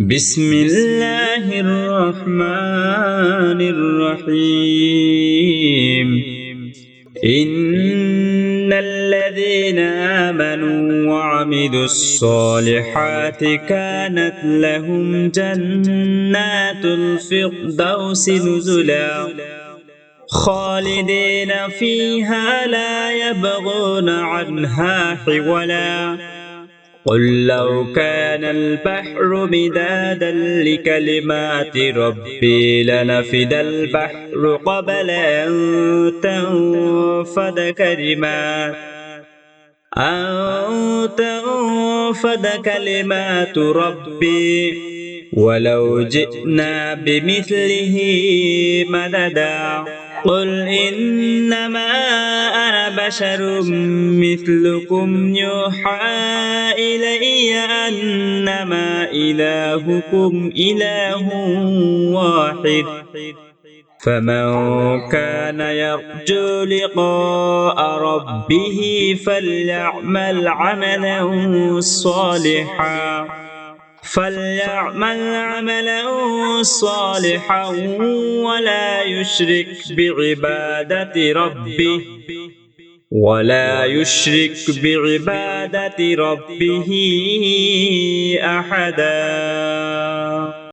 بسم الله الرحمن الرحيم إن الذين آمنوا وعملوا الصالحات كانت لهم جنات الفردوس نزلا خالدين فيها لا يبغون عنها حولا قل لو كان البحر مدادا لكلمات ربي لنفد البحر قبل أن تنفد كلمات أن تنفد كلمات ربي. ولو جئنا بمثله مددا. قل إنما أنا بشر مثلكم يوحى أنما إلهكم إله واحد. فمن كان يرجو لقاء ربه فليعمل عملا صالحا. فليعمل عملا صالحا ولا يشرك بعبادة ربه. ولا يشرك بعبادة ربه أحدا.